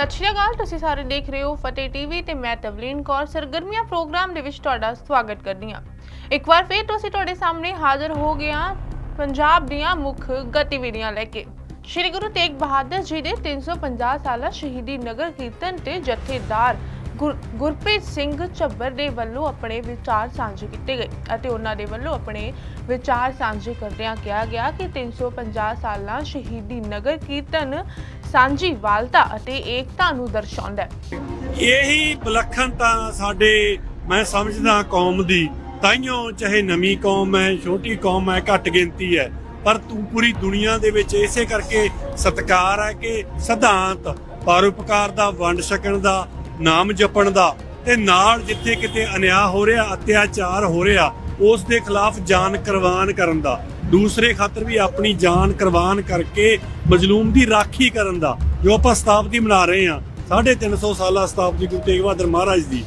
ਸਤਿ ਸ਼੍ਰੀ ਅਕਾਲ, ਤੁਸੀਂ ਸਾਰੇ ਦੇਖ ਰਹੇ ਹੋ ਫਤਿਹ ਟੀਵੀ ਤੇ ਮੈਂ ਤਵਲੀਨ ਕੌਰ। ਸਰਗਰਮੀਆਂ ਪ੍ਰੋਗਰਾਮ ਦੇ ਵਿੱਚ ਤੁਹਾਡਾ ਸਵਾਗਤ ਕਰਦੀ ਹਾਂ। ਇੱਕ ਵਾਰ ਫਿਰ ਤੋਂ ਤੁਹਾਡੇ ਸਾਹਮਣੇ ਹਾਜ਼ਰ ਹੋ ਗਏ ਪੰਜਾਬ ਦੀਆਂ ਮੁੱਖ ਗਤੀਵਿਧੀਆਂ ਲੈ ਕੇ। ਸ਼੍ਰੀ ਗੁਰੂ ਤੇਗ ਬਹਾਦਰ ਜੀ ਦੇ 350 ਸਾਲਾ ਸ਼ਹੀਦੀ ਨਗਰ ਕੀਰਤਨ ਤੇ ਜਥੇਦਾਰ ਗੁਰ- ਗੁਰਪ੍ਰੀਤ ਸਿੰਘ ਝੱਬਰ ਦੇ ਵੱਲੋਂ ਆਪਣੇ ਵਿਚਾਰ ਸਾਂਝੇ ਕੀਤੇ ਗਏ ਅਤੇ ਉਹਨਾਂ ਦੇ ਵੱਲੋਂ ਆਪਣੇ ਵਿਚਾਰ ਸਾਂਝੇ ਕਰਦਿਆਂ ਕਿਹਾ ਗਿਆ ਕਿ 350 ਸਾਲਾਂ ਸ਼ਹੀਦੀ ਨਗਰ ਕੀਰਤਨ ਸਾਂਝੀ ਵਾਲਤਾ ਅਤੇ ਏਕਤਾ ਨੂੰ ਦਰਸਾਉਂਦਾ ਹੈ। ਇਹੀ ਵਿਲੱਖਣਤਾ ਸਾਡੇ, ਮੈਂ ਸਮਝਦਾ ਕੌਮ ਦੀ, ਤਾਈਓ ਚਾਹੇ ਨਵੀਂ ਕੌਮ ਹੈ, ਛੋਟੀ ਕੌਮ ਹੈ, ਘੱਟ ਗਿਣਤੀ ਹੈ, ਪਰ ਤੂੰ ਪੂਰੀ ਦੁਨੀਆ ਦੇ ਵਿੱਚ ਇਸੇ ਕਰਕੇ ਸਤਕਾਰ ਹੈ ਕਿ ਸਿਧਾਂਤ ਪਰਉਪਕਾਰ ਦਾ, ਵੰਡ ਛਕਣ ਦਾ, ਨਾਮ ਜਪਣ ਦਾ, ਤੇ ਨਾਲ ਜਿੱਥੇ ਕਿਤੇ ਅਨਿਆ ਹੋ ਰਿਹਾ, ਅਤਿਆਚਾਰ ਹੋ ਰਿਹਾ, ਉਸ ਦੇ ਖਿਲਾਫ ਜਾਨ ਕੁਰਬਾਨ ਕਰਨ ਦਾ। ਦੂਸਰੇ ਖਾਤਰ ਵੀ ਆਪਣੀ ਜਾਨ ਕੁਰਬਾਨ ਕਰਕੇ ਮਜ਼ਲੂਮ ਦੀ ਰਾਖੀ ਕਰਨ ਦਾ ਜੋ ਆਪਾਂ ਸ਼ਤਾਬਦੀ ਮਨਾ ਰਹੇ ਹਾਂ 350 ਸਾਲਾ ਸ਼ਤਾਬਦੀ ਗੁਰੂ ਤੇਗ ਬਹਾਦਰ ਮਹਾਰਾਜ ਦੀ।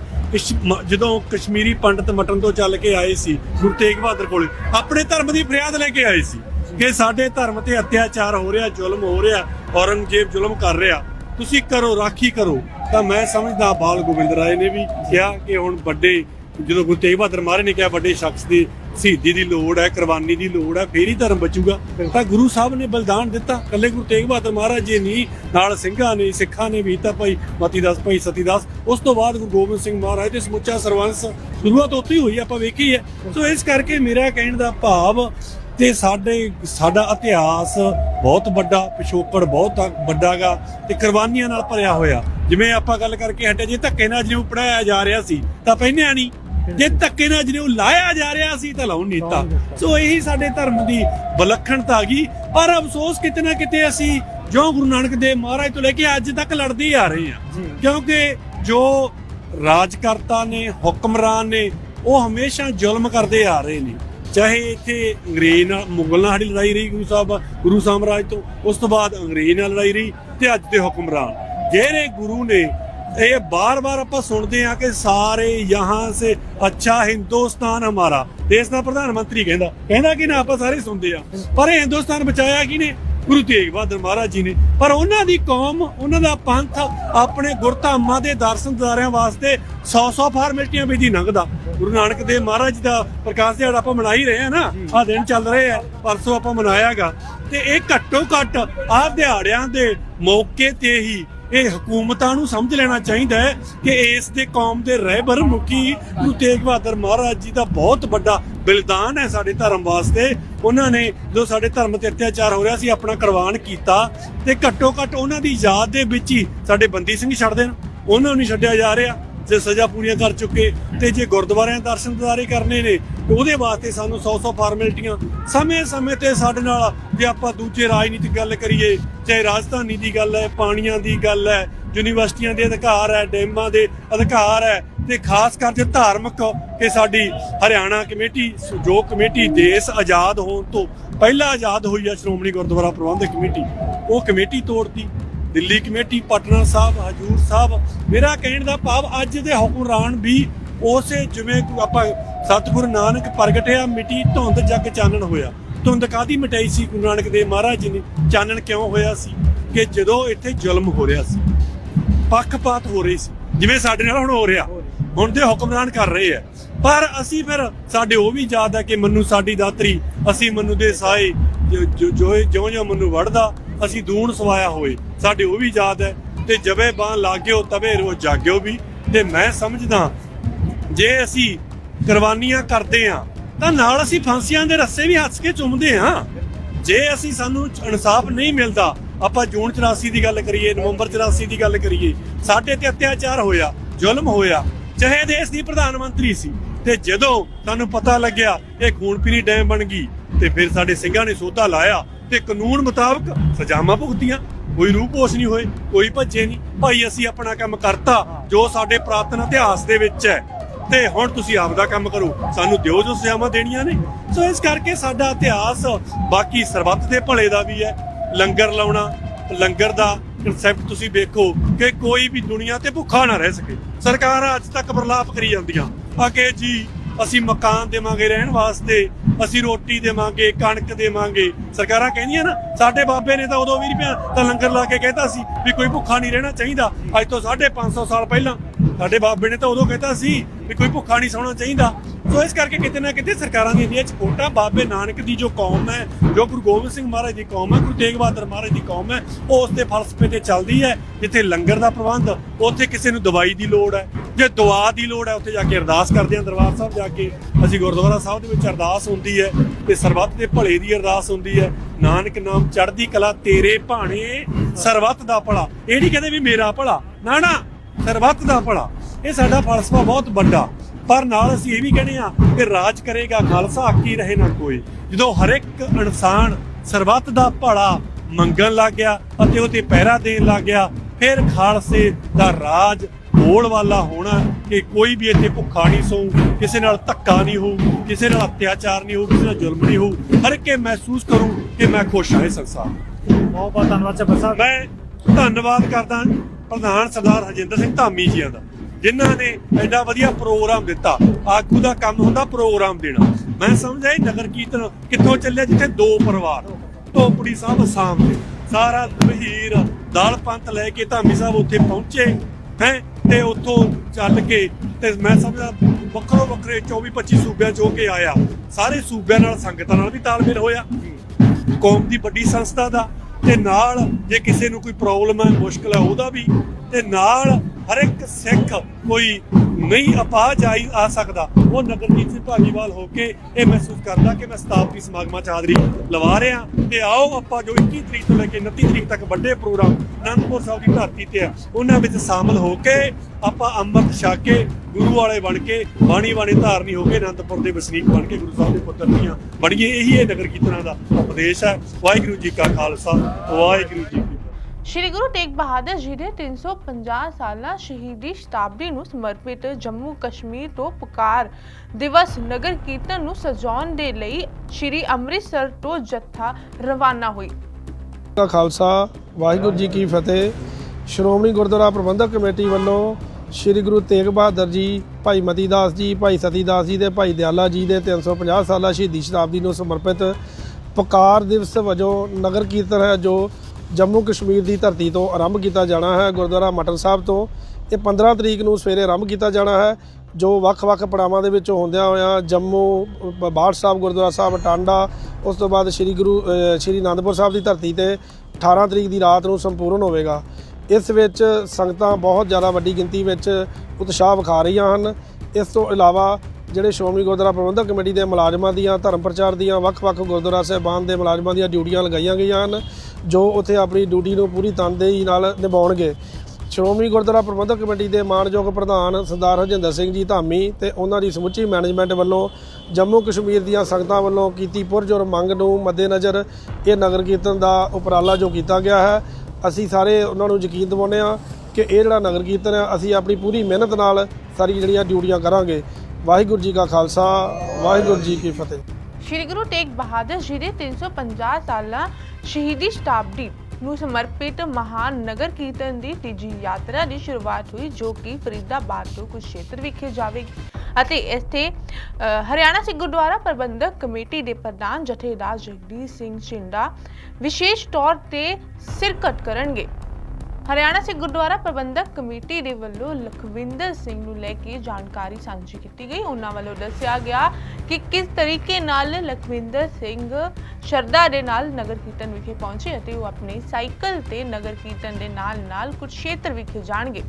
ਜਦੋਂ ਕਸ਼ਮੀਰੀ ਪੰਡਤ ਮਟਨ ਤੋਂ ਚੱਲ ਕੇ ਆਏ ਸੀ, ਗੁਰੂ ਤੇਗ ਬਹਾਦਰ ਕੋਲ, ਆਪਣੇ ਧਰਮ ਦੀ ਫਰਿਆਦ ਲੈ ਕੇ ਆਏ ਸੀ। ਕਿ ਸਾਡੇ ਧਰਮ ਤੇ ਅਤਿਆਚਾਰ ਹੋ ਰਿਹਾ, ਜ਼ੁਲਮ ਹੋ ਰਿਹਾ, ਔਰੰਗਜ਼ੇਬ ਜ਼ੁਲਮ ਕਰ ਰਿਹਾ। ਤੁਸੀਂ ਕਰੋ, ਰਾਖੀ ਕਰੋ। ਤਾਂ ਮੈਂ ਸਮਝਦਾ, ਬਾਲ ਗੋਬਿੰਦ ਰਾਏ ਨੇ ਵੀ ਕਿਹਾ ਕਿ ਹੁਣ ਵੱਡੇ, ਜਦੋਂ ਗੁਰੂ ਤੇਗ ਬਹਾਦਰ ਮਹਾਰਾਜ ਨੇ ਕਿਹਾ, ਵੱਡੇ ਸ਼ਖਸ ਦੀ ਸ਼ਹੀਦੀ ਦੀ ਲੋੜ ਹੈ, ਕੁਰਬਾਨੀ ਦੀ ਲੋੜ ਹੈ, ਫੇਰ ਹੀ ਧਰਮ ਬਚੂਗਾ। ਤਾਂ ਗੁਰੂ ਸਾਹਿਬ ਨੇ ਬਲਿਦਾਨ ਦਿੱਤਾ। ਕੱਲੇ ਗੁਰੂ ਤੇਗ ਬਹਾਦਰ ਮਹਾਰਾਜ ਜੀ ਨਹੀਂ, ਨਾਲ ਸਿੰਘਾਂ ਨੇ, ਸਿੱਖਾਂ ਨੇ ਵੀ ਤਾਂ ਭਾਈ ਮਤੀਦਾਸ, ਭਾਈ ਸਤੀਦਾਸ। ਉਸ ਤੋਂ ਬਾਅਦ ਗੁਰੂ ਗੋਬਿੰਦ ਸਿੰਘ ਮਹਾਰਾਜ ਤੇ ਸਮੁੱਚਾ ਸਰਵੰਸ ਸ਼ੁਰੂਆਤ ਉੱਥੇ ਹੋਈ, ਆਪਾਂ ਵੇਖੀ ਹੈ। ਸੋ ਇਸ ਕਰਕੇ ਮੇਰਾ ਕਹਿਣ ਦਾ ਭਾਵ ਤੇ ਸਾਡੇ, ਸਾਡਾ ਇਤਿਹਾਸ ਬਹੁਤ ਵੱਡਾ, ਪਿਛੋਕੜ ਬਹੁਤ ਵੱਡਾਗਾ ਤੇ ਕੁਰਬਾਨੀਆਂ ਨਾਲ ਭਰਿਆ ਹੋਇਆ। ਜਿਵੇਂ ਆਪਾਂ ਗੱਲ ਕਰਕੇ ਹਟੇ ਜੇ ਧੱਕੇ ਨਾਲ ਜਿਹਨੂੰ ਪੜਾਇਆ ਜਾ ਰਿਹਾ ਸੀ, ਤਾਂ ਪਹਿਨਿਆ ਨਹੀਂ। ਜੇ ਧੱਕੇ ਨਾਲ ਜਿਹਨੂੰ ਲਾਇਆ ਜਾ ਰਿਹਾ ਸੀ ਤਾਂ ਲਾਉਣ ਨੀਤਾ ਸੋ ਇਹੀ ਸਾਡੇ ਧਰਮ ਦੀ ਵਿਲੱਖਣਤਾ ਗਈ ਪਰ ਅਫਸੋਸ ਕਿਤੇ ਨਾ ਕਿਤੇ ਅਸੀਂ ਜੋ ਗੁਰੂ ਨਾਨਕ ਦੇਵ ਮਹਾਰਾਜ ਤੋਂ ਲੈ ਕੇ ਅੱਜ ਤੱਕ ਲੜਦੇ ਆ ਰਹੇ ਹਾਂ। ਕਿਉਂਕਿ ਜੋ ਰਾਜਕਰਤਾ ਨੇ ਹੁਕਮਰਾਨ ਨੇ ਉਹ ਹਮੇਸ਼ਾ ਜ਼ੁਲਮ ਕਰਦੇ ਆ ਰਹੇ ਨੇ। ਚਾਹੇ ਇੱਥੇ ਅੰਗਰੇਜ਼ ਨਾਲ ਮੁਗਲ ਨਾਲ ਸਾਡੀ ਲੜਾਈ ਰਹੀ ਗੁਰੂ ਸਾਹਿਬ ਗੁਰੂ ਸਾਮਰਾਜ ਤੋਂ ਉਸ ਤੋਂ ਬਾਅਦ ਅੰਗਰੇਜ਼ ਨਾਲ ਲੜਾਈ ਰਹੀ ਤੇ ਅੱਜ ਦੇ ਹੁਕਮਰਾਨ। ਜਿਹੜੇ ਗੁਰੂ ਨੇ ਇਹ ਬਾਰ-ਬਾਰ ਆਪਾਂ ਸੁਣਦੇ ਆ ਕਿ ਸਾਰੇ ਯਹਾਂ ਸੇ ਅੱਛਾ ਹਿੰਦੁਸਤਾਨ ਹਮਾਰਾ। ਦੇਸ਼ ਦਾ ਪ੍ਰਧਾਨ ਮੰਤਰੀ ਕਹਿੰਦਾ ਕਹਿੰਦਾ ਕਿ ਨਾ ਆਪਾਂ ਸਾਰੇ ਸੁਣਦੇ ਆ ਪਰ ਇਹ ਹਿੰਦੁਸਤਾਨ ਬਚਾਇਆ ਕਿਨੇ ਗੁਰੂ ਤੇਗ ਬਹਾਦਰ ਮਹਾਰਾਜ ਜੀ ਨੇ। ਪਰ ਉਹਨਾਂ ਦੀ ਕੌਮ, ਉਹਨਾਂ ਦਾ ਪੰਥ ਆਪਣੇ ਗੁਰਧਾਮਾਂ ਦੇ ਦਰਸ਼ਨ ਦਿਦਾਰਿਆਂ ਵਾਸਤੇ 100-100 ਫਾਰਮੈਲਟੀਆਂ ਵਿੱਚ ਹੀ ਲੰਘਦਾ। ਗੁਰੂ ਨਾਨਕ ਦੇਵ ਮਹਾਰਾਜ ਜੀ ਦਾ ਪ੍ਰਕਾਸ਼ ਦਿਹਾੜਾ ਆਪਾਂ ਮਨਾ ਹੀ ਰਹੇ ਆ ਨਾ ਆ ਦਿਨ ਚੱਲ ਰਹੇ ਆ, ਪਰਸੋਂ ਆਪਾਂ ਮਨਾਇਆਗਾ। ਤੇ ਇਹ ਘੱਟੋ ਘੱਟ ਆਹ ਦਿਹਾੜਿਆਂ ਦੇ ਮੌਕੇ ਤੇ ਹੀ ਇਹ ਹਕੂਮਤਾਂ ਨੂੰ ਸਮਝ ਲੈਣਾ ਚਾਹੀਦਾ ਹੈ ਕਿ ਇਸ ਦੇ ਕੌਮ ਦੇ ਰਹਿਬਰ ਮੁਖੀ ਗੁਰੂ ਤੇਗ ਬਹਾਦਰ ਮਹਾਰਾਜ ਜੀ ਦਾ ਬਹੁਤ ਵੱਡਾ ਬਲਿਦਾਨ ਹੈ ਸਾਡੇ ਧਰਮ ਵਾਸਤੇ। ਉਹਨਾਂ ਨੇ ਜੋ ਸਾਡੇ ਧਰਮ ਤੇ ਅਤਿਆਚਾਰ ਹੋ ਰਿਹਾ ਸੀ, ਆਪਣਾ ਕੁਰਬਾਨ ਕੀਤਾ ਤੇ ਘੱਟੋ ਘੱਟ ਉਹਨਾਂ ਦੀ ਯਾਦ ਦੇ ਵਿੱਚ ਹੀ ਸਾਡੇ ਬੰਦੀ ਸਿੰਘ ਛੱਡ ਦੇਣ। ਉਹਨਾਂ ਨੂੰ ਛੱਡਿਆ ਜਾ ਰਿਹਾ। ਜੇ ਸਜ਼ਾ ਪੂਰੀਆਂ ਕਰ ਚੁੱਕੇ ਤੇ ਜੇ ਗੁਰਦੁਆਰਿਆਂ ਦੇ ਦਰਸ਼ਨ ਦਿਦਾਰੇ ਕਰਨੇ ਨੇ, ਤੇ ਉਹਦੇ ਵਾਸਤੇ ਸਾਨੂੰ 100-100 ਫਾਰਮੈਲਟੀਆਂ ਸਮੇਂ-ਸਮੇਂ ਤੇ ਸਾਡੇ ਨਾਲ ਜੇ ਆਪਾਂ ਦੂਜੇ ਰਾਜਨੀਤਿਕ ਗੱਲ ਕਰੀਏ, ਚਾਹੇ ਰਾਜਧਾਨੀ ਦੀ ਗੱਲ ਹੈ, ਪਾਣੀਆਂ ਦੀ ਗੱਲ ਹੈ, ਯੂਨੀਵਰਸਿਟੀਆਂ ਦੇ ਅਧਿਕਾਰ ਹੈ, ਡੈਮਾਂ ਦੇ ਅਧਿਕਾਰ ਹੈ, ਤੇ ਖਾਸ ਕਰਕੇ ਧਾਰਮਿਕ ਕਿ ਸਾਡੀ ਹਰਿਆਣਾ ਕਮੇਟੀ, ਜੋ ਕਮੇਟੀ ਦੇਸ਼ ਆਜ਼ਾਦ ਹੋਣ ਤੋਂ ਪਹਿਲਾਂ ਆਜ਼ਾਦ ਹੋਈ ਹੈ, ਸ਼੍ਰੋਮਣੀ ਗੁਰਦੁਆਰਾ ਪ੍ਰਬੰਧਕ ਕਮੇਟੀ, ਉਹ ਕਮੇਟੀ ਤੋੜਤੀ। ਦਿੱਲੀ ਕਮੇਟੀ, ਪਟਨਾ ਸਾਹਿਬ, ਹਜੂਰ ਸਾਹਿਬ। ਮੇਰਾ ਕਹਿਣ ਦਾ ਭਾਵ, ਅੱਜ ਦੇ ਹੁਕਮਰਾਨ ਵੀ ਉਸੇ ਜਿਵੇਂ ਆਪਾਂ ਸਤਿਗੁਰੂ ਨਾਨਕ ਪ੍ਰਗਟਿਆ, ਮਿੱਟੀ ਧੁੰਦ ਜਗ ਚਾਨਣ ਹੋਇਆ। ਧੁੰਦ ਕਾਦੀ ਮਿਟਾਈ ਸੀ? ਗੁਰੂ ਨਾਨਕ ਦੇਵ ਮਹਾਰਾਜ ਜੀ ਨੇ। ਚਾਨਣ ਕਿਉਂ ਹੋਇਆ ਸੀ? ਕਿ ਜਦੋਂ ਇੱਥੇ ਜ਼ੁਲਮ ਹੋ ਰਿਹਾ ਸੀ, ਪੱਖਪਾਤ ਹੋ ਰਹੀ ਸੀ, ਜਿਵੇਂ ਸਾਡੇ ਨਾਲ ਹੁਣ ਹੋ ਰਿਹਾ। ਹੁਣ ਦੇ ਹੁਕਮਰਾਨ ਕਰ ਰਹੇ ਆ। ਪਰ ਅਸੀਂ ਫਿਰ ਸਾਡੇ ਉਹ ਵੀ ਯਾਦ ਹੈ ਕਿ ਮੈਨੂੰ ਸਾਡੀ ਦਾਤਰੀ, ਅਸੀਂ ਮੈਨੂੰ ਦੇ ਸਾਏ, ਜੋ- ਜੋ ਜੋ ਜਿਉਂ ਜਿਉਂ ਮੈਨੂੰ ਵੜਦਾ ਅਸੀਂ ਦੂਣ ਸਵਾਇਆ ਹੋਏ। ਸਾਡੇ ਉਹ ਵੀ ਯਾਦ ਹੈ ਤੇ ਜਵੇ ਬਾਹ ਲਾਗਿਓ ਤਵੇ ਰੋ ਜਾਗਿਓ ਵੀ। ਤੇ ਮੈਂ ਸਮਝਦਾ ਜੇ ਅਸੀਂ ਕੁਰਬਾਨੀਆਂ ਕਰਦੇ ਆ ਤਾਂ ਨਾਲ ਅਸੀਂ ਫਾਂਸੀਆਂ ਦੇ ਰੱਸੇ ਵੀ ਹੱਸ ਕੇ ਚੁੰਮਦੇ ਆ ਜੇ ਅਸੀਂ ਸਾਨੂੰ ਇਨਸਾਫ ਨਹੀਂ ਮਿਲਦਾ, ਆਪਾਂ ਜੂਨ 84 ਦੀ ਗੱਲ ਕਰੀਏ, ਨਵੰਬਰ 84 ਦੀ ਗੱਲ ਕਰੀਏ, ਸਾਡੇ ਤੇ ਅਤਿਆਚਾਰ ਹੋਇਆ, ਜ਼ੁਲਮ ਹੋਇਆ, ਚਾਹੇ ਦੇਸ਼ ਦੀ ਪ੍ਰਧਾਨ ਮੰਤਰੀ ਸੀ, ਤੇ ਜਦੋਂ ਸਾਨੂੰ ਪਤਾ ਲੱਗਿਆ ਇਹ ਖੂਨਪੀਣੀ ਡੈਮ ਬਣ ਗਈ, ਤੇ ਫਿਰ ਸਾਡੇ ਸਿੰਘਾਂ ਨੇ ਸੋਧਾ ਲਾਇਆ ਤੇ ਕਾਨੂੰਨ ਮੁਤਾਬਕ ਸਜ਼ਾਵਾਂ ਭੁਗਤੀਆਂ। ਕੋਈ ਰੂਹ ਨਹੀਂ ਹੋਏ, ਕੋਈ ਭੱਜੇ ਨਹੀਂ। ਭਾਈ, ਅਸੀਂ ਆਪਣਾ ਕੰਮ ਕਰਤਾ, ਜੋ ਸਾਡੇ ਪ੍ਰਾਤਨ ਇਤਿਹਾਸ ਦੇ ਵਿੱਚ ਹੈ। ਤੇ ਹੁਣ ਤੁਸੀਂ ਆਪਦਾ ਕੰਮ ਕਰੋ। ਸਾਨੂੰ ਦਿਓ ਜੋ ਸਜ਼ਾਵਾਂ ਦੇਣੀਆਂ ਨੇ। ਸੋ ਇਸ ਕਰਕੇ ਸਾਡਾ ਇਤਿਹਾਸ ਬਾਕੀ ਸਰਬੱਤ ਦੇ ਭਲੇ ਦਾ ਵੀ ਹੈ। ਲੰਗਰ ਲਾਉਣਾ, ਲੰਗਰ ਦਾ ਕਨਸੈਪਟ ਤੁਸੀਂ ਵੇਖੋ ਕਿ ਕੋਈ ਵੀ ਦੁਨੀਆ ਤੇ ਭੁੱਖਾ ਨਾ ਰਹਿ ਸਕੇ। ਸਰਕਾਰਾਂ ਅੱਜ ਤੱਕ ਬਰਲਾਪ ਕਰੀ ਜਾਂਦੀਆਂ। ਆ ਕਿ ਜੀ ਅਸੀਂ ਮਕਾਨ ਦੇਵਾਂਗੇ ਰਹਿਣ ਵਾਸਤੇ, ਅਸੀਂ ਰੋਟੀ ਦੇਵਾਂਗੇ, ਕਣਕ ਦੇਵਾਂਗੇ। ਸਰਕਾਰਾਂ ਕਹਿੰਦੀਆਂ ਨਾ, ਸਾਡੇ ਬਾਬੇ ਨੇ ਤਾਂ ਉਦੋਂ 20 ਰੁਪਏ ਤਾਂ ਲੰਗਰ ਲਾ ਕੇ ਕਹਿਤਾ ਸੀ ਵੀ ਕੋਈ ਭੁੱਖਾ ਨਹੀਂ ਰਹਿਣਾ ਚਾਹੀਦਾ। ਅੱਜ ਤੋਂ 550 ਸਾਲ ਪਹਿਲਾਂ ਸਾਡੇ ਬਾਬੇ ਨੇ ਤਾਂ ਉਦੋਂ ਕਹਿਤਾ ਸੀ ਵੀ ਕੋਈ ਭੁੱਖਾ ਨਹੀਂ ਸੌਣਾ ਚਾਹੀਦਾ। ਸੋ ਇਸ ਕਰਕੇ ਕਿਤੇ ਨਾ ਕਿਤੇ ਸਰਕਾਰਾਂ ਦੀਆਂ ਇੰਨੀਆਂ ਸਪੋਰਟਾਂ, ਬਾਬੇ ਨਾਨਕ ਦੀ ਜੋ ਕੌਮ ਹੈ, ਜੋ ਗੁਰੂ ਗੋਬਿੰਦ ਸਿੰਘ ਮਹਾਰਾਜ ਦੀ ਕੌਮ ਹੈ, ਗੁਰੂ ਤੇਗ ਬਹਾਦਰ ਮਹਾਰਾਜ ਦੀ ਕੌਮ ਹੈ, ਉਹ ਉਸ ਦੇ ਫਲਸਫੇ ਤੇ ਚੱਲਦੀ ਹੈ, ਜਿੱਥੇ ਲੰਗਰ ਦਾ ਪ੍ਰਬੰਧ, ਉੱਥੇ ਕਿਸੇ ਨੂੰ ਦਵਾਈ ਦੀ ਲੋੜ ਹੈ, ਜੇ ਦੁਆ ਦੀ ਲੋੜ ਹੈ, ਉੱਥੇ ਜਾ ਕੇ ਅਰਦਾਸ ਕਰਦੇ ਹਾਂ, ਦਰਬਾਰ ਸਾਹਿਬ ਜਾ ਕੇ ਅਸੀਂ ਗੁਰਦੁਆਰਾ ਸਾਹਿਬ ਦੇ ਵਿੱਚ ਅਰਦਾਸ ਹੁੰਦੀ ਹੈ ਤੇ ਸਰਬੱਤ ਦੇ ਭਲੇ ਦੀ ਅਰਦਾਸ ਹੁੰਦੀ ਹੈ। ਨਾਨਕ ਨਾਮ ਚੜ੍ਹਦੀ ਕਲਾ ਤੇਰੇ ਭਾਣੇ, ਸਰਬੱਤ ਦਾ ਭਲਾ। ਇਹ ਨਹੀਂ ਕਹਿੰਦੇ ਵੀ ਮੇਰਾ ਭਲਾ। ਨਾ ਨਾ, ਸਰਬੱਤ ਦਾ ਭਲਾ। ਇਹ ਸਾਡਾ ਫਲਸਫਾ ਬਹੁਤ ਵੱਡਾ। ਪਰ ਨਾਲ ਅਸੀਂ ਇਹ ਵੀ ਕਹਿੰਦੇ ਆ ਕਿ ਰਾਜ ਕਰੇਗਾ ਖਾਲਸਾ ਆਕੀ ਰਹੇ ਨਾ ਕੋਈ। ਜਦੋਂ ਹਰ ਇੱਕ ਇਨਸਾਨ ਸਰਬੱਤ ਦਾ ਭਲਾ ਮੰਗਣ ਲੱਗ ਗਿਆ ਅਤੇ ਉਹ ਤੇ ਪਹਿਰਾ ਦੇਣ ਲੱਗ ਗਿਆ ਫਿਰ ਖਾਲਸੇ ਦਾ ਰਾਜ ਹੋਣ ਵਾਲਾ ਹੋਣਾ ਕਿ ਕੋਈ ਵੀ ਇੱਥੇ ਭੁੱਖਾ ਨਹੀਂ ਸੌ ਕਿਸੇ ਨਾਲ ਧੱਕਾ ਨਹੀਂ ਹੋਊ ਕਿਸੇ ਨਾਲ ਅਤਿਆਚਾਰ ਨਹੀਂ ਹੋਊ ਕਿਸੇ ਨਾਲ ਜ਼ੁਲਮ ਨਹੀਂ ਹੋਊ। ਹਰ ਇੱਕ ਇਹ ਮਹਿਸੂਸ ਕਰੂ ਕਿ ਮੈਂ ਖੁਸ਼ ਹਾਂ ਇਸ ਸੰਸਾਰ ਬਹੁਤ ਬਹੁਤ ਧੰਨਵਾਦ ਸਾਹਿਬ। ਮੈਂ ਧੰਨਵਾਦ ਕਰਦਾ ਪ੍ਰਧਾਨ ਸਰਦਾਰ ਹਰਜਿੰਦਰ ਸਿੰਘ ਧਾਮੀ ਜੀਆਂ ਦਾ। ਜਿਨ੍ਹਾਂ ਨੇ ਐਡਾ ਵਧੀਆ ਪ੍ਰੋਗਰਾਮ ਦਿੱਤਾ ਆਗੂ ਦਾ ਕੰਮ ਹੁੰਦਾ ਪ੍ਰੋਗਰਾਮ ਦੇਣਾ। ਮੈਂ ਸਮਝਿਆ ਇਹ ਨਗਰ ਕੀਰਤਨ ਕਿੱਥੋਂ ਚੱਲਿਆ? ਜਿੱਥੇ ਦੋ ਪਰਿਵਾਰ, ਧੋਪੜੀ ਸਾਹਿਬ, ਅਸਾਮ ਦੇ। ਸਾਰਾ ਬਹੀਰ ਦਾਲ ਪੰਥ ਲੈ ਕੇ ਧਾਮੀ ਸਾਹਿਬ ਉੱਥੇ ਪਹੁੰਚੇ, ਹੈ, ਤੇ ਉੱਥੋਂ ਚੱਲ ਕੇ ਤੇ ਮੈਂ ਸਮਝਦਾ ਵੱਖਰੋ ਵੱਖਰੇ 24 25 ਸੂਬਿਆਂ ਚੋਂ ਕੇ ਆਇਆ। ਸਾਰੇ ਸੂਬਿਆਂ ਨਾਲ, ਸੰਗਤਾਂ ਨਾਲ ਵੀ ਤਾਲਮੇਲ ਹੋਇਆ। ਕੌਮ ਦੀ ਵੱਡੀ ਸੰਸਥਾ ਦਾ ਤੇ ਨਾਲ ਜੇ ਕਿਸੇ ਨੂੰ ਕੋਈ ਪ੍ਰੋਬਲਮ ਹੈ, ਮੁਸ਼ਕਲ ਹੈ, ਉਹਦਾ ਵੀ। ਤੇ ਨਾਲ ਹਰ ਇੱਕ ਸਿੱਖ ਕੋਈ ਨਹੀਂ ਅਪਾਹਜ ਆਈ ਆ ਸਕਦਾ। ਉਹ ਨਗਰਜੀਤ ਸਿੰਘ ਭਾਗੀਵਾਲ ਹੋ ਕੇ ਇਹ ਮਹਿਸੂਸ ਕਰਦਾ ਕਿ ਮੈਂ ਸਤਾਪਤੀ ਸਮਾਗਮਾਂ ਚ ਹਾਜ਼ਰੀ ਲਵਾ ਰਿਹਾ ਤੇ ਆਓ ਆਪਾਂ ਜੋ 21 ਤਰੀਕ ਤੋਂ ਲੈ ਕੇ 29 ਤਰੀਕ ਤੱਕ ਵੱਡੇ ਪ੍ਰੋਗਰਾਮ ਅਨੰਦਪੁਰ ਸਾਹਿਬ ਦੀ ਧਰਤੀ ਤੇ ਆ, ਉਹਨਾਂ ਵਿੱਚ ਸ਼ਾਮਲ ਹੋ ਕੇ ਆਪਾਂ ਅੰਮ੍ਰਿਤ ਛਕ ਕੇ ਗੁਰੂ ਵਾਲੇ ਬਣ ਕੇ, ਬਾਣੀ ਬਾਣੀ ਧਾਰਨੀ ਹੋ ਕੇ ਅਨੰਦਪੁਰ ਦੇ ਵਸਨੀਕ ਬਣ ਕੇ ਗੁਰੂ ਸਾਹਿਬ ਦੇ ਪੁੱਤਰ ਦੀਆਂ ਬਣੀਏ। ਇਹੀ ਇਹ ਨਗਰ ਕੀਰਤਨਾਂ ਦਾ ਉਪਦੇਸ਼ ਹੈ। ਵਾਹਿਗੁਰੂ ਜੀ ਕਾ ਖਾਲਸਾ, ਵਾਹਿਗੁਰੂ ਜੀ ਸ਼੍ਰੀ ਗੁਰੂ ਤੇਗ ਬਹਾਦਰ ਜੀ ਦੇ 350 ਸਾਲਾ ਸ਼ਹੀਦੀ ਸ਼ਤਾਬਦੀ ਨੂੰ ਸਮਰਪਿਤ ਜੰਮੂ ਕਸ਼ਮੀਰ ਤੋਂ ਪੁਕਾਰ ਦਿਵਸ ਨਗਰ ਕੀਰਤਨ ਨੂੰ ਸਜਾਉਣ ਦੇ ਲਈ ਸ਼੍ਰੀ ਅੰਮ੍ਰਿਤਸਰ ਤੋਂ ਜੱਥਾ ਰਵਾਨਾ ਹੋਈ। ਦਾ ਖਾਲਸਾ, ਵਾਹਿਗੁਰੂ ਜੀ ਕੀ ਫਤਿਹ। ਸ਼੍ਰੋਮਣੀ ਗੁਰਦੁਆਰਾ ਪ੍ਰਬੰਧਕ ਕਮੇਟੀ ਵੱਲੋਂ ਸ੍ਰੀ ਗੁਰੂ ਤੇਗ ਬਹਾਦਰ ਜੀ, ਭਾਈ ਮਤੀ ਦਾਸ ਜੀ, ਭਾਈ ਸਤੀ ਦਾਸ ਜੀ ਤੇ ਭਾਈ ਦਿਆਲਾ ਜੀ ਦੇ 350 ਸਾਲਾ ਸ਼ਹੀਦੀ ਸ਼ਤਾਬਦੀ ਨੂੰ ਸਮਰਪਿਤ ਪੁਕਾਰ ਦਿਵਸ ਵਜੋਂ ਨਗਰ ਕੀਰਤਨ ਹੈ ਜੋ ਜੰਮੂ ਕਸ਼ਮੀਰ ਦੀ ਧਰਤੀ ਤੋਂ ਆਰੰਭ ਕੀਤਾ ਜਾਣਾ ਹੈ। ਗੁਰਦੁਆਰਾ ਮਟਨ ਸਾਹਿਬ ਤੋਂ ਇਹ 15 ਤਰੀਕ ਨੂੰ ਸਵੇਰੇ ਆਰੰਭ ਕੀਤਾ ਜਾਣਾ ਹੈ, ਜੋ ਵੱਖ-ਵੱਖ ਪੜਾਵਾਂ ਦੇ ਵਿੱਚੋਂ ਹੁੰਦਿਆਂ ਹੋਇਆਂ ਜੰਮੂ ਬ- ਬਾੜ ਸਾਹਿਬ, ਗੁਰਦੁਆਰਾ ਸਾਹਿਬ, ਟਾਂਡਾ, ਉਸ ਤੋਂ ਬਾਅਦ ਸ੍ਰੀ ਗੁਰੂ ਸ੍ਰੀ ਅਨੰਦਪੁਰ ਸਾਹਿਬ ਦੀ ਧਰਤੀ ਤੇ 18 ਤਰੀਕ ਦੀ ਰਾਤ ਨੂੰ ਸੰਪੂਰਨ ਹੋਵੇਗਾ। ਇਸ ਵਿੱਚ ਸੰਗਤਾਂ ਬਹੁਤ ਜ਼ਿਆਦਾ ਵੱਡੀ ਗਿਣਤੀ ਵਿੱਚ ਉਤਸ਼ਾਹ ਵਿਖਾ ਰਹੀਆਂ ਹਨ। ਇਸ ਤੋਂ ਇਲਾਵਾ ਜਿਹੜੇ ਸ਼੍ਰੋਮਣੀ ਗੁਰਦੁਆਰਾ ਪ੍ਰਬੰਧਕ ਕਮੇਟੀ ਦੇ ਮੁਲਾਜ਼ਮਾਂ ਦੀਆਂ, ਧਰਮ ਪ੍ਰਚਾਰ ਦੀਆਂ, ਵੱਖ-ਵੱਖ ਗੁਰਦੁਆਰਾ ਸਾਹਿਬਾਨ ਦੇ ਮੁਲਾਜ਼ਮਾਂ ਦੀਆਂ ਡਿਊਟੀਆਂ ਲਗਾਈਆਂ ਗਈਆਂ ਹਨ। ਜੋ ਉੱਥੇ ਆਪਣੀ ਡਿਊਟੀ ਨੂੰ ਪੂਰੀ ਤਨਦੇਹੀ ਨਾਲ ਨਿਭਾਉਣਗੇ। ਸ਼੍ਰੋਮਣੀ ਗੁਰਦੁਆਰਾ ਪ੍ਰਬੰਧਕ ਕਮੇਟੀ ਦੇ ਮਾਣਯੋਗ ਪ੍ਰਧਾਨ ਸਰਦਾਰ ਹਰਜਿੰਦਰ ਸਿੰਘ ਜੀ ਧਾਮੀ ਤੇ ਉਹਨਾਂ ਦੀ ਸਮੁੱਚੀ ਮੈਨੇਜਮੈਂਟ ਵੱਲੋਂ ਜੰਮੂ ਕਸ਼ਮੀਰ ਦੀਆਂ ਸੰਗਤਾਂ ਵੱਲੋਂ ਕੀਤੀ ਪੁਰਜੋਰ ਮੰਗ ਨੂੰ ਮੱਦੇਨਜ਼ਰ ਇਹ ਨਗਰ ਕੀਰਤਨ ਦਾ ਉਪਰਾਲਾ ਜੋ ਕੀਤਾ ਗਿਆ ਹੈ, ਅਸੀਂ ਸਾਰੇ ਉਹਨਾਂ ਨੂੰ ਯਕੀਨ ਦਿਵਾਉਂਦੇ ਹਾਂ ਕਿ ਇਹ ਜਿਹੜਾ ਨਗਰ ਕੀਰਤਨ ਹੈ, ਅਸੀਂ ਆਪਣੀ ਪੂਰੀ ਮਿਹਨਤ ਨਾਲ ਸਾਰੀ ਜਿਹੜੀਆਂ ਡਿਊਟੀਆਂ ਕਰਾਂਗੇ। ਵਾਹਿਗੁਰੂ ਜੀ ਕਾ ਖਾਲਸਾ, ਵਾਹਿਗੁਰੂ ਜੀ ਕੀ ਫਤਿਹ। ਸ਼੍ਰੀ ਗੁਰੂ ਤੇਗ ਬਹਾਦਰ ਜੀ ਦੇ 350 ਸਾਲਾ ਸ਼ਹੀਦੀ ਸ਼ਤਾਬਦੀ ਨੂੰ ਸਮਰਪਿਤ ਮਹਾਨ ਨਗਰ ਕੀਰਤਨ ਦੀ ਤੀਜੀ ਯਾਤਰਾ ਦੀ ਸ਼ੁਰੂਆਤ ਹੋਈ, ਜੋ ਕਿ ਫਰੀਦਾਬਾਦ ਤੋਂ ਕੁਸ਼ੇਤਰ ਵਿਖੇ ਜਾਵੇਗੀ। ਅਤੇ ਇੱਥੇ ਹਰਿਆਣਾ ਸਿੱਖ ਗੁਰਦੁਆਰਾ ਪ੍ਰਬੰਧਕ ਕਮੇਟੀ ਦੇ ਪ੍ਰਧਾਨ ਜਥੇਦਾਰ ਜਗਦੀਸ਼ ਸਿੰਘ ਛਿੰਡਾ ਵਿਸ਼ੇਸ਼ ਤੌਰ ਤੇ ਸਿਰਕਤ ਕਰਨਗੇ। ਹਰਿਆਣਾ ਸਿੱਖ ਗੁਰਦੁਆਰਾ ਪ੍ਰਬੰਧਕ ਕਮੇਟੀ ਦੇ ਵੱਲੋਂ ਲਖਵਿੰਦਰ ਸਿੰਘ ਨੂੰ ਲੈ ਕੇ ਜਾਣਕਾਰੀ ਸਾਂਝੀ ਕੀਤੀ ਗਈ। ਉਹਨਾਂ ਵੱਲੋਂ ਦੱਸਿਆ ਗਿਆ ਕਿ ਕਿਸ ਤਰੀਕੇ ਨਾਲ ਲਖਵਿੰਦਰ ਸਿੰਘ ਸ਼ਰਧਾ ਦੇ ਨਾਲ ਨਗਰ ਕੀਰਤਨ ਵਿਖੇ ਪਹੁੰਚੇ ਅਤੇ ਉਹ ਆਪਣੇ ਸਾਈਕਲ ਤੇ ਨਗਰ ਕੀਰਤਨ ਦੇ ਨਾਲ-ਨਾਲ ਕੁਰਸ਼ੇਤਰ ਵਿਖੇ ਜਾਣਗੇ।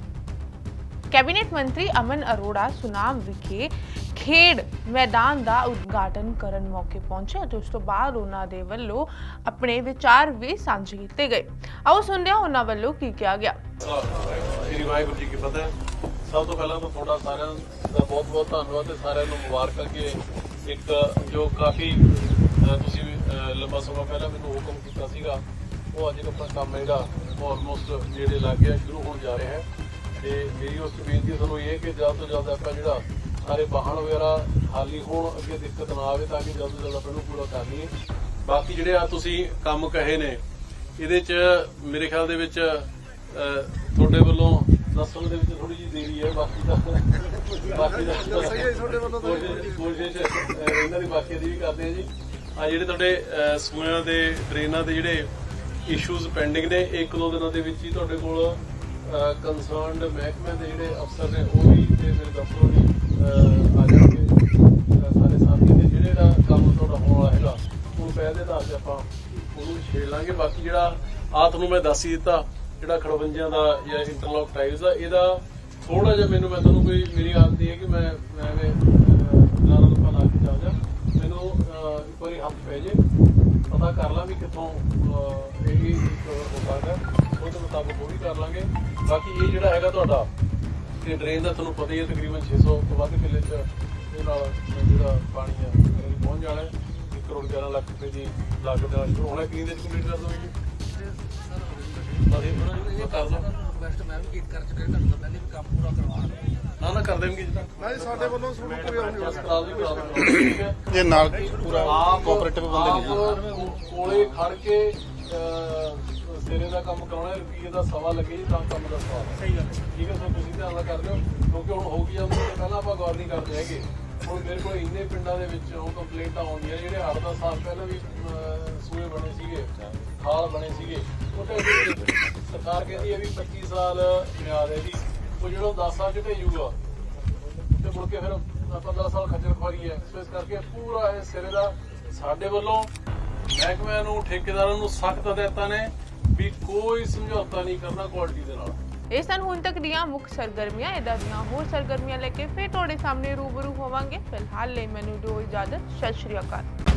ਕੈਬਨਿਟ ਮੰਤਰੀ ਅਮਨ ਅਰੋੜਾ ਸੁਨਾਮ ਵਿਖੇ ਖੇਡ ਮੈਦਾਨ ਦਾ ਉਦਘਾਟਨ ਕਰਨ ਮੌਕੇ ਪਹੁੰਚੇ ਅਤੇ ਉਸ ਤੋਂ ਬਾਅਦ ਉਹਨਾਂ ਦੇ ਵੱਲੋਂ ਆਪਣੇ ਵਿਚਾਰ ਵੀ ਸਾਂਝੇ ਕੀਤੇ ਗਏ। ਆਓ ਸੁਣਦੇ ਹਾਂ ਉਹਨਾਂ ਵੱਲੋਂ ਕੀ ਕਿਹਾ ਗਿਆ। ਸ੍ਰੀ ਵਾਹਿਗੁਰੂ ਜੀ ਕੀ ਫਤਿਹ। ਸਭ ਤੋਂ ਪਹਿਲਾਂ ਤਾਂ ਤੁਹਾਡਾ ਸਾਰਿਆਂ ਦਾ ਬਹੁਤ ਬਹੁਤ ਧੰਨਵਾਦ ਤੇ ਸਾਰਿਆਂ ਨੂੰ ਮੁਬਾਰਕਾਂ ਕਿ ਇੱਕ ਜੋ ਕਾਫੀ ਤੁਸੀਂ ਲੰਬਾ ਸਮਾਂ ਪਹਿਲਾਂ ਮੈਨੂੰ ਹੁਕਮ ਕੀਤਾ ਸੀਗਾ, ਉਹ ਅੱਜ ਆਪਣਾ ਕੰਮ ਜਿਹੜਾ ਆਲਮੋਸਟ ਜਿਹੜੇ ਲੱਗ ਗਿਆ, ਸ਼ੁਰੂ ਹੋਣ ਜਾ ਰਿਹਾ ਹੈ। ਤੇ ਮੇਰੀ ਉਸ ਬੇਨਤੀ ਤੁਹਾਨੂੰ ਇਹ ਕਿ ਜਲਦ ਤੋਂ ਜਲਦ ਆਪਾਂ ਜਿਹੜਾ ਸਾਰੇ ਵਾਹਨ ਵਗੈਰਾ ਖਾਲੀ ਹੋਣ ਅੱਗੇ ਦਿੱਕਤ ਨਾ ਆਵੇ ਤਾਂ ਕਿ ਜਲਦ ਤੋਂ ਜਲਦ ਆਪਾਂ ਇਹਨੂੰ ਪੂਰਾ ਕਰ ਲਈਏ। ਬਾਕੀ ਜਿਹੜੇ ਆ ਤੁਸੀਂ ਕੰਮ ਕਹੇ ਨੇ ਇਹਦੇ ਚ ਮੇਰੇ ਖਿਆਲ ਦੇ ਵਿੱਚ ਤੁਹਾਡੇ ਵੱਲੋਂ ਦੱਸਣ ਦੇ ਵਿੱਚ ਥੋੜੀ ਜਿਹੀ ਦੇਰੀ ਹੈ ਬਾਕੀ ਤਾਂ ਬਾਕੀ ਦਾ ਤੁਹਾਡੇ ਵੱਲੋਂ ਕੋਸ਼ਿਸ਼ ਅਹ, ਇਹਨਾਂ ਦੀ ਬਾਕੀ ਦੀ ਵੀ ਕਰਦੇ ਆ ਜੀ। ਆ ਜਿਹੜੇ ਤੁਹਾਡੇ ਸੂਇਆਂ ਦੇ ਡਰੇਨਾਂ ਦੇ ਜਿਹੜੇ ਇਸ਼ੂਜ਼ ਪੈਂਡਿੰਗ ਨੇ ਇੱਕ ਦੋ ਦਿਨਾਂ ਦੇ ਵਿੱਚ ਹੀ ਤੁਹਾਡੇ ਕੋਲ ਕੰਸਰਨਡ ਮਹਿਕਮੇ ਦੇ ਜਿਹੜੇ ਅਫਸਰ ਨੇ, ਉਹ ਵੀ ਤੇ ਮੇਰੇ ਦਫ਼ਤਰੋਂ ਵੀ ਆ ਜਾਣਗੇ। ਸਾਰੇ ਸਾਥੀ ਦੇ ਜਿਹੜੇ ਦਾ ਕੰਮ ਤੁਹਾਡਾ ਹੋਣ ਵਾਲਾ ਹੈਗਾ, ਉਹ ਪਹਿਲ ਦੇ ਆਧਾਰ ਤੇ ਆਪਾਂ ਉਹਨੂੰ ਛੇੜ ਲਾਂਗੇ। ਬਾਕੀ ਜਿਹੜਾ ਆ ਤੁਹਾਨੂੰ ਮੈਂ ਦੱਸ ਹੀ ਦਿੱਤਾ, ਜਿਹੜਾ ਖੜਵੰਜਿਆਂ ਦਾ ਜਾਂ ਇੰਟਰਲੌਕ ਟਾਈਲਸ ਦਾ ਇਹਦਾ ਥੋੜਾ ਜਿਹਾ ਮੈਨੂੰ, ਮੈਂ ਤੁਹਾਨੂੰ ਕੋਈ, ਮੇਰੀ ਆਦਤ ਇਹ ਹੈ ਕਿ ਮੈਂ ਮੈਂ ਐਵੇਂ ਲਾਣਾ ਲੱਪਾ ਲਾ ਕੇ ਜਾ ਜਾ। ਮੈਨੂੰ ਇੱਕ ਵਾਰੀ ਹੱਥ ਪੈ ਜੇ, ਪਤਾ ਕਰ ਲਾਂ ਵੀ ਕਿੱਥੋਂ ਇਹ ਵੀ ਹੋ ਸਕਦਾ। ਉਹਦੇ ਮੁਤਾਬਕ ਉਹ ਵੀ ਕਰ ਲਾਂਗੇ। ਬਾਕੀ ਇਹ ਜਿਹੜਾ ਹੈਗਾ ਤੁਹਾਡਾ ਇਹ ਡਰੇਨ ਦਾ ਤੁਹਾਨੂੰ ਪਤਾ ਹੀ ਹੈ ਤਕਰੀਬਨ 600 ਤੋਂ ਵੱਧ ਕਿੱਲੇ ਚ ਇਹ ਨਾਲ ਜਿਹੜਾ ਪਾਣੀ ਆ ਇਹ ਪਹੁੰਚ ਜਾਣਾ ਹੈ। 1 ਕਰੋੜ 11 ਲੱਖ ਰੁਪਏ ਦੀ ਲਾਗਤ ਦੇ ਨਾਲ ਸ਼ੁਰੂ ਹੋਣਾ ਕਿੰਨੀ ਦੇ ਕੰਪਲੀਟ ਕਰ ਦੋਗੇ ਨਾ ਨਾ ਕਰ ਦੇਣਗੇ ਜੀ। ਨਹੀਂ ਸਾਡੇ ਵੱਲੋਂ ਕੋਈ ਹਸਪਤਾਲ ਵੀ ਕਰਾ ਇਹ ਨਾਲ ਪੂਰਾ ਆਪ ਕੋਆਪਰੇਟਿਵ ਬੰਦੇ ਨੇ ਜੀ। ਕੋਲੇ ਖੜ ਕੇ ਸਿਰੇ ਦਾ ਕੰਮ ਕਰਾਉਣਾ ਰੁਪਈਏ ਦਾ ਸਵਾ ਲੱਗੇ ਜੀ ਤਾਂ ਕੰਮ ਦਾ ਸਵਾਲ ਸਹੀ ਗੱਲ ਠੀਕ ਹੈ ਸੋ ਤੁਸੀਂ ਧਿਆਨ ਨਾਲ ਕਰ ਲਿਓ ਕਿਉਂਕਿ ਹੁਣ ਹੋ ਗਈ ਨੇ ਪਹਿਲਾਂ ਆਪਾਂ ਗੌਰ ਨਹੀਂ ਕਰਦੇ ਹੈਗੇ। ਹੁਣ ਮੇਰੇ ਕੋਲ ਇੰਨੇ ਪਿੰਡਾਂ ਦੇ ਵਿੱਚ ਉਹ ਕੰਪਲੇਂਟਾਂ ਆਉਂਦੀਆਂ ਜਿਹੜੇ ਹੜ ਦਾ ਸਾਲ ਪਹਿਲਾਂ ਵੀ ਸੂਏ ਬਣੇ ਸੀਗੇ ਖਾਲ ਬਣੇ ਸੀਗੇ ਉਹ ਤਾਂ ਸਰਕਾਰ ਕਹਿੰਦੀ ਹੈ ਵੀ 25 ਸਾਲ ਮਿਆਦ ਹੈ ਜੀ। ਉਹ ਜਿਹੜਾ 10 ਸਾਲ ਚ ਢੇਜੂਗਾ ਤੇ ਮੁੜ ਕੇ ਫਿਰ 15 ਸਾਲ ਖੱਜਲ ਖੁਆਰੀ ਹੈ। ਸੋ ਇਸ ਕਰਕੇ ਪੂਰਾ ਇਹ ਸਿਰੇ ਦਾ ਸਾਡੇ ਵੱਲੋਂ ਮਹਿਕਮਿਆਂ ਨੂੰ ਠੇਕੇਦਾਰਾਂ ਨੂੰ ਸਖਤ ਹਦਾਇਤਾਂ ਨੇ। ਵੀ ਕੋਈ ਸਮਝੌਤਾ ਨਹੀਂ ਕਰਨਾ ਕੁਆਲਿਟੀ ਦੇ ਨਾਲ। ਇਹ ਸਨ ਹੁਣ ਤੱਕ ਦੀਆਂ ਮੁੱਖ ਸਰਗਰਮੀਆਂ ਇਦਾਂ ਦੀਆਂ ਹੋਰ ਸਰਗਰਮੀਆਂ ਲੈ ਕੇ ਫਿਰ ਤੁਹਾਡੇ ਸਾਹਮਣੇ ਰੂਬਰੂ ਹੋਵਾਂਗੇ। ਫਿਲਹਾਲ ਲਈ ਮੈਨੂੰ ਦਿਓ ਇਜਾਜ਼ਤ, ਸਤਿ ਸ਼੍ਰੀ ਅਕਾਲ।